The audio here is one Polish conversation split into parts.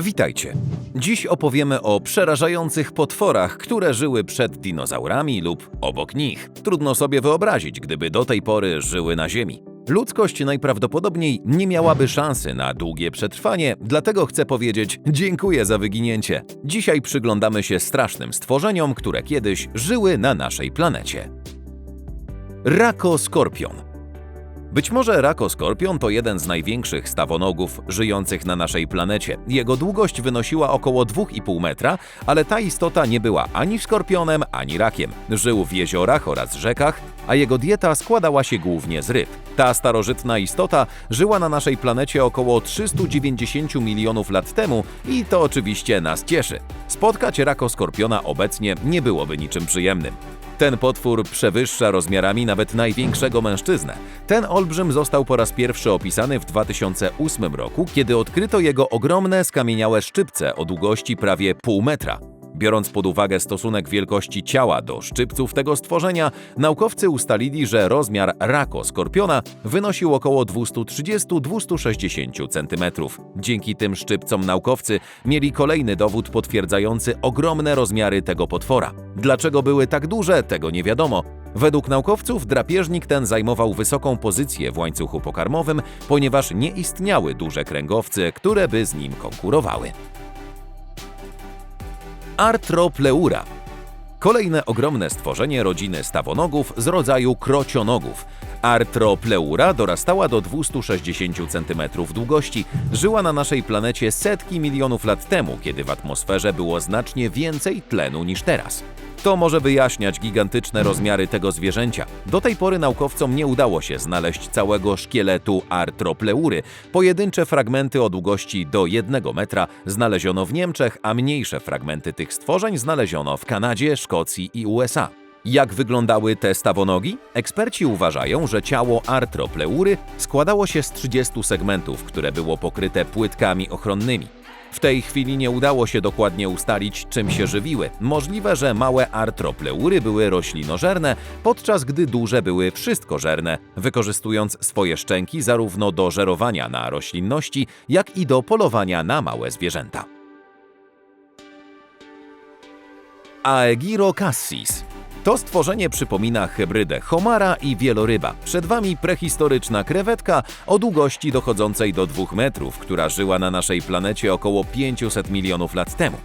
Witajcie. Dziś opowiemy o przerażających potworach, które żyły przed dinozaurami lub obok nich. Trudno sobie wyobrazić, gdyby do tej pory żyły na Ziemi. Ludzkość najprawdopodobniej nie miałaby szansy na długie przetrwanie, dlatego chcę powiedzieć dziękuję za wyginięcie. Dzisiaj przyglądamy się strasznym stworzeniom, które kiedyś żyły na naszej planecie. Rakoskorpion. Być może rakoskorpion to jeden z największych stawonogów żyjących na naszej planecie. Jego długość wynosiła około 2,5 metra, ale ta istota nie była ani skorpionem, ani rakiem. Żył w jeziorach oraz rzekach, a jego dieta składała się głównie z ryb. Ta starożytna istota żyła na naszej planecie około 390 milionów lat temu i to oczywiście nas cieszy. Spotkać rakoskorpiona obecnie nie byłoby niczym przyjemnym. Ten potwór przewyższa rozmiarami nawet największego mężczyznę. Ten olbrzym został po raz pierwszy opisany w 2008 roku, kiedy odkryto jego ogromne skamieniałe szczypce o długości prawie pół metra. Biorąc pod uwagę stosunek wielkości ciała do szczypców tego stworzenia, naukowcy ustalili, że rozmiar rakoskorpiona wynosił około 230-260 cm. Dzięki tym szczypcom naukowcy mieli kolejny dowód potwierdzający ogromne rozmiary tego potwora. Dlaczego były tak duże, tego nie wiadomo. Według naukowców drapieżnik ten zajmował wysoką pozycję w łańcuchu pokarmowym, ponieważ nie istniały duże kręgowce, które by z nim konkurowały. Artropleura. Kolejne ogromne stworzenie rodziny stawonogów z rodzaju krocionogów. Artropleura dorastała do 260 cm długości. Żyła na naszej planecie setki milionów lat temu, kiedy w atmosferze było znacznie więcej tlenu niż teraz. To może wyjaśniać gigantyczne rozmiary tego zwierzęcia. Do tej pory naukowcom nie udało się znaleźć całego szkieletu artropleury. Pojedyncze fragmenty o długości do 1 metra znaleziono w Niemczech, a mniejsze fragmenty tych stworzeń znaleziono w Kanadzie, Szkocji i USA. Jak wyglądały te stawonogi? Eksperci uważają, że ciało artropleury składało się z 30 segmentów, które było pokryte płytkami ochronnymi. W tej chwili nie udało się dokładnie ustalić, czym się żywiły. Możliwe, że małe artropleury były roślinożerne, podczas gdy duże były wszystkożerne, wykorzystując swoje szczęki zarówno do żerowania na roślinności, jak i do polowania na małe zwierzęta. Aegiro cassis to stworzenie przypomina hybrydę homara i wieloryba. Przed wami prehistoryczna krewetka o długości dochodzącej do 2 metrów, która żyła na naszej planecie około 500 milionów lat temu.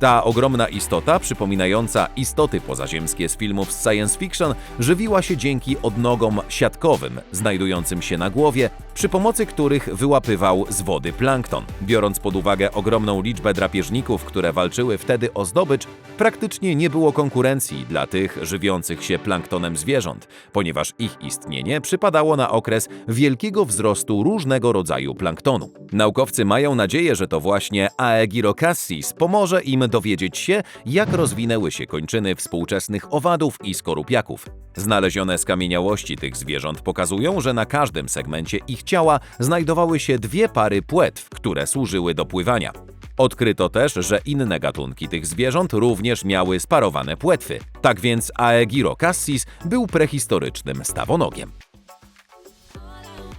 Ta ogromna istota, przypominająca istoty pozaziemskie z filmów science fiction, żywiła się dzięki odnogom siatkowym, znajdującym się na głowie, przy pomocy których wyłapywał z wody plankton. Biorąc pod uwagę ogromną liczbę drapieżników, które walczyły wtedy o zdobycz, praktycznie nie było konkurencji dla tych żywiących się planktonem zwierząt, ponieważ ich istnienie przypadało na okres wielkiego wzrostu różnego rodzaju planktonu. Naukowcy mają nadzieję, że to właśnie Aegirocassis pomoże im dowiedzieć się, jak rozwinęły się kończyny współczesnych owadów i skorupiaków. Znalezione skamieniałości tych zwierząt pokazują, że na każdym segmencie ich ciała znajdowały się dwie pary płetw, które służyły do pływania. Odkryto też, że inne gatunki tych zwierząt również miały sparowane płetwy. Tak więc Aegirocassis był prehistorycznym stawonogiem.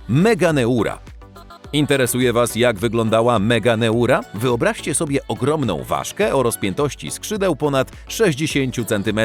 Meganeura Interesuje Was, jak wyglądała Meganeura? Wyobraźcie sobie ogromną ważkę o rozpiętości skrzydeł ponad 60 cm.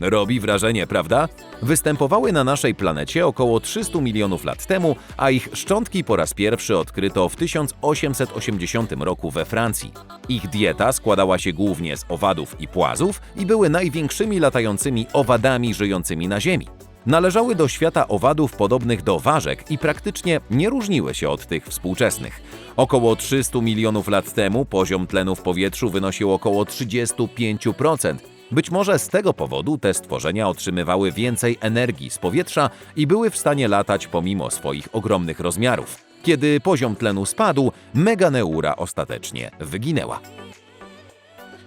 Robi wrażenie, prawda? Występowały na naszej planecie około 300 milionów lat temu, a ich szczątki po raz pierwszy odkryto w 1880 roku we Francji. Ich dieta składała się głównie z owadów i płazów i były największymi latającymi owadami żyjącymi na Ziemi. Należały do świata owadów podobnych do ważek i praktycznie nie różniły się od tych współczesnych. Około 300 milionów lat temu poziom tlenu w powietrzu wynosił około 35%. Być może z tego powodu te stworzenia otrzymywały więcej energii z powietrza i były w stanie latać pomimo swoich ogromnych rozmiarów. Kiedy poziom tlenu spadł, Meganeura ostatecznie wyginęła.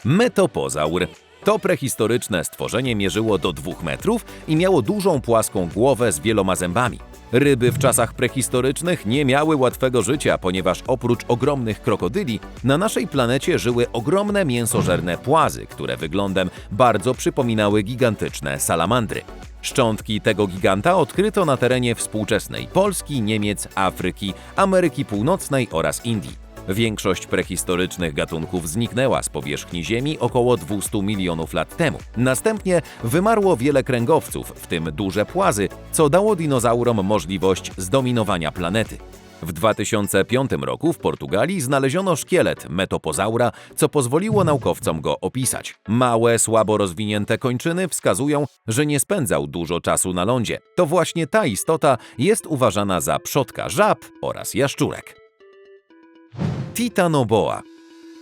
Metopozaur to prehistoryczne stworzenie mierzyło do 2 metrów i miało dużą płaską głowę z wieloma zębami. Ryby w czasach prehistorycznych nie miały łatwego życia, ponieważ oprócz ogromnych krokodyli na naszej planecie żyły ogromne mięsożerne płazy, które wyglądem bardzo przypominały gigantyczne salamandry. Szczątki tego giganta odkryto na terenie współczesnej Polski, Niemiec, Afryki, Ameryki Północnej oraz Indii. Większość prehistorycznych gatunków zniknęła z powierzchni Ziemi około 200 milionów lat temu. Następnie wymarło wiele kręgowców, w tym duże płazy, co dało dinozaurom możliwość zdominowania planety. W 2005 roku w Portugalii znaleziono szkielet metopozaura, co pozwoliło naukowcom go opisać. Małe, słabo rozwinięte kończyny wskazują, że nie spędzał dużo czasu na lądzie. To właśnie ta istota jest uważana za przodka żab oraz jaszczurek. Titanoboa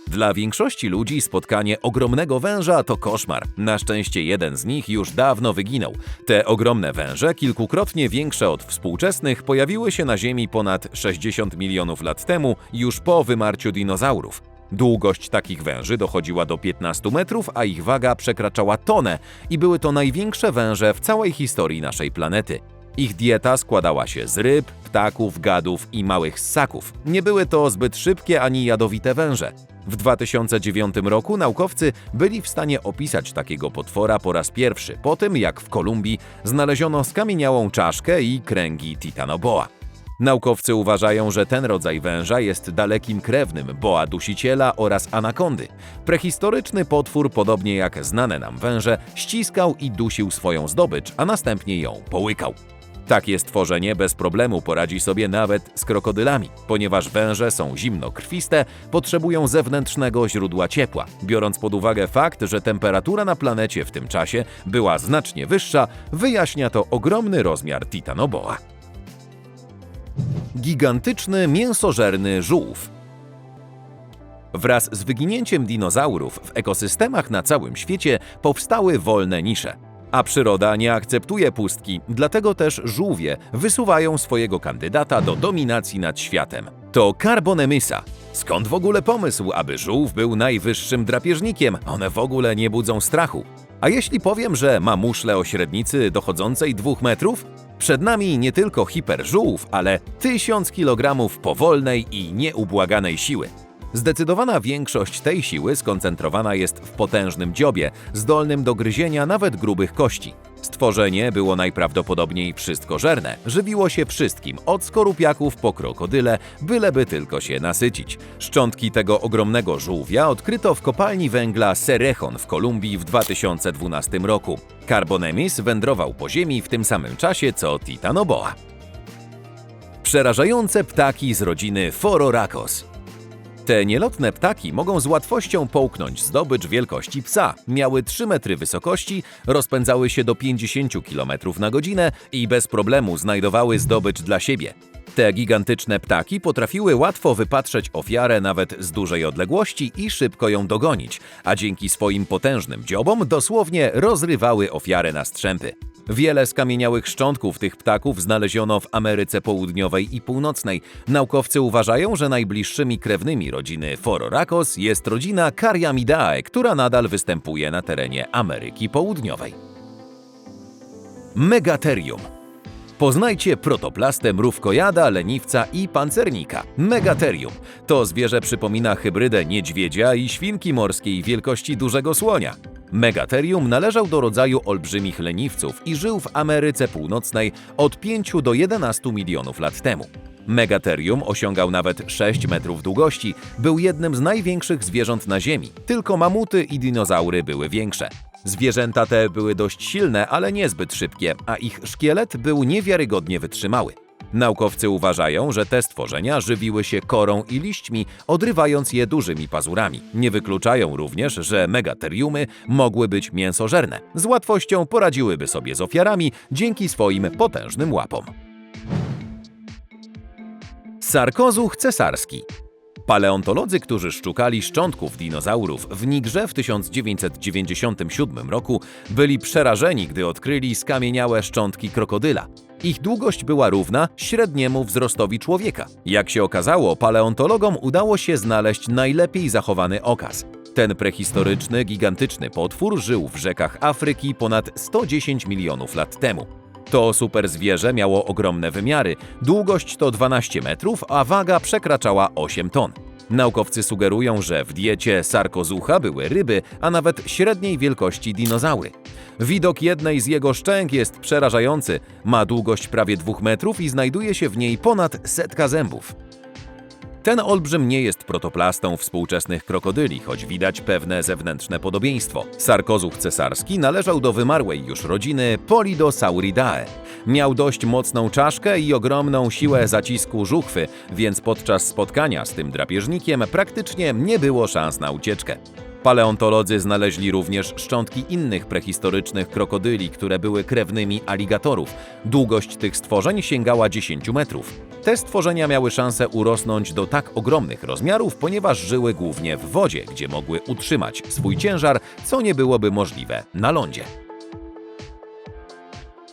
dla większości ludzi spotkanie ogromnego węża to koszmar. Na szczęście jeden z nich już dawno wyginął. Te ogromne węże, kilkukrotnie większe od współczesnych, pojawiły się na Ziemi ponad 60 milionów lat temu, już po wymarciu dinozaurów. Długość takich węży dochodziła do 15 metrów, a ich waga przekraczała tonę i były to największe węże w całej historii naszej planety. Ich dieta składała się z ryb, ptaków, gadów i małych ssaków. Nie były to zbyt szybkie ani jadowite węże. W 2009 roku naukowcy byli w stanie opisać takiego potwora po raz pierwszy, po tym jak w Kolumbii znaleziono skamieniałą czaszkę i kręgi Titanoboa. Naukowcy uważają, że ten rodzaj węża jest dalekim krewnym boa dusiciela oraz anakondy. Prehistoryczny potwór, podobnie jak znane nam węże, ściskał i dusił swoją zdobycz, a następnie ją połykał. Takie stworzenie bez problemu poradzi sobie nawet z krokodylami. Ponieważ węże są zimnokrwiste, potrzebują zewnętrznego źródła ciepła. Biorąc pod uwagę fakt, że temperatura na planecie w tym czasie była znacznie wyższa, wyjaśnia to ogromny rozmiar Titanoboa. Gigantyczny mięsożerny żółw Wraz z wyginięciem dinozaurów w ekosystemach na całym świecie powstały wolne nisze. A przyroda nie akceptuje pustki, dlatego też żółwie wysuwają swojego kandydata do dominacji nad światem. To Carbonemysa. Skąd w ogóle pomysł, aby żółw był najwyższym drapieżnikiem? One w ogóle nie budzą strachu. A jeśli powiem, że ma muszlę o średnicy dochodzącej 2 metrów? Przed nami nie tylko hiperżółw, ale 1000 kg powolnej i nieubłaganej siły. Zdecydowana większość tej siły skoncentrowana jest w potężnym dziobie, zdolnym do gryzienia nawet grubych kości. Stworzenie było najprawdopodobniej wszystkożerne, żywiło się wszystkim, od skorupiaków po krokodyle, byleby tylko się nasycić. Szczątki tego ogromnego żółwia odkryto w kopalni węgla Cerrejón w Kolumbii w 2012 roku. Carbonemis wędrował po ziemi w tym samym czasie co Titanoboa. Przerażające ptaki z rodziny Phororhacos. Te nielotne ptaki mogą z łatwością połknąć zdobycz wielkości psa. Miały 3 metry wysokości, rozpędzały się do 50 km na godzinę i bez problemu znajdowały zdobycz dla siebie. Te gigantyczne ptaki potrafiły łatwo wypatrzeć ofiarę nawet z dużej odległości i szybko ją dogonić, a dzięki swoim potężnym dziobom dosłownie rozrywały ofiarę na strzępy. Wiele skamieniałych szczątków tych ptaków znaleziono w Ameryce Południowej i Północnej. Naukowcy uważają, że najbliższymi krewnymi rodziny Phororhacos jest rodzina Cariamidae, która nadal występuje na terenie Ameryki Południowej. Megatherium Poznajcie protoplastę mrówkojada, leniwca i pancernika. Megatherium. To zwierzę przypomina hybrydę niedźwiedzia i świnki morskiej wielkości dużego słonia. Megatherium należał do rodzaju olbrzymich leniwców i żył w Ameryce Północnej od 5 do 11 milionów lat temu. Megatherium osiągał nawet 6 metrów długości, był jednym z największych zwierząt na Ziemi. Tylko mamuty i dinozaury były większe. Zwierzęta te były dość silne, ale niezbyt szybkie, a ich szkielet był niewiarygodnie wytrzymały. Naukowcy uważają, że te stworzenia żywiły się korą i liśćmi, odrywając je dużymi pazurami. Nie wykluczają również, że megateriumy mogły być mięsożerne. Z łatwością poradziłyby sobie z ofiarami dzięki swoim potężnym łapom. Sarkozuch cesarski Paleontolodzy, którzy szukali szczątków dinozaurów w Nigrze w 1997 roku, byli przerażeni, gdy odkryli skamieniałe szczątki krokodyla. Ich długość była równa średniemu wzrostowi człowieka. Jak się okazało, paleontologom udało się znaleźć najlepiej zachowany okaz. Ten prehistoryczny, gigantyczny potwór żył w rzekach Afryki ponad 110 milionów lat temu. To super zwierzę miało ogromne wymiary. Długość to 12 metrów, a waga przekraczała 8 ton. Naukowcy sugerują, że w diecie sarkozucha były ryby, a nawet średniej wielkości dinozaury. Widok jednej z jego szczęk jest przerażający. Ma długość prawie 2 metrów i znajduje się w niej ponad setka zębów. Ten olbrzym nie jest protoplastą współczesnych krokodyli, choć widać pewne zewnętrzne podobieństwo. Sarkozuch cesarski należał do wymarłej już rodziny Polidosauridae. Miał dość mocną czaszkę i ogromną siłę zacisku żuchwy, więc podczas spotkania z tym drapieżnikiem praktycznie nie było szans na ucieczkę. Paleontolodzy znaleźli również szczątki innych prehistorycznych krokodyli, które były krewnymi aligatorów. Długość tych stworzeń sięgała 10 metrów. Te stworzenia miały szansę urosnąć do tak ogromnych rozmiarów, ponieważ żyły głównie w wodzie, gdzie mogły utrzymać swój ciężar, co nie byłoby możliwe na lądzie.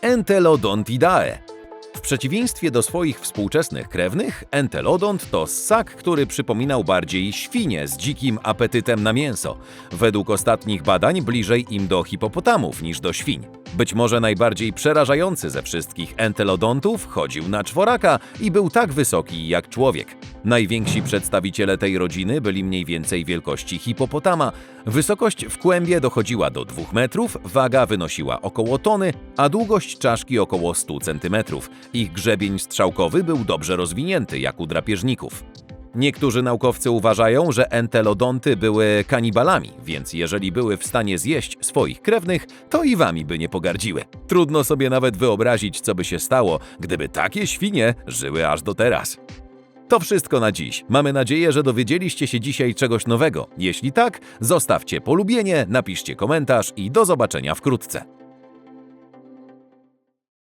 Entelodontidae w przeciwieństwie do swoich współczesnych krewnych, entelodont to ssak, który przypominał bardziej świnie z dzikim apetytem na mięso. Według ostatnich badań bliżej im do hipopotamów niż do świń. Być może najbardziej przerażający ze wszystkich entelodontów chodził na czworaka i był tak wysoki jak człowiek. Najwięksi przedstawiciele tej rodziny byli mniej więcej wielkości hipopotama. Wysokość w kłębie dochodziła do 2 metrów, waga wynosiła około tony, a długość czaszki około 100 centymetrów. Ich grzebień strzałkowy był dobrze rozwinięty, jak u drapieżników. Niektórzy naukowcy uważają, że entelodonty były kanibalami, więc jeżeli były w stanie zjeść swoich krewnych, to i wami by nie pogardziły. Trudno sobie nawet wyobrazić, co by się stało, gdyby takie świnie żyły aż do teraz. To wszystko na dziś. Mamy nadzieję, że dowiedzieliście się dzisiaj czegoś nowego. Jeśli tak, zostawcie polubienie, napiszcie komentarz i do zobaczenia wkrótce.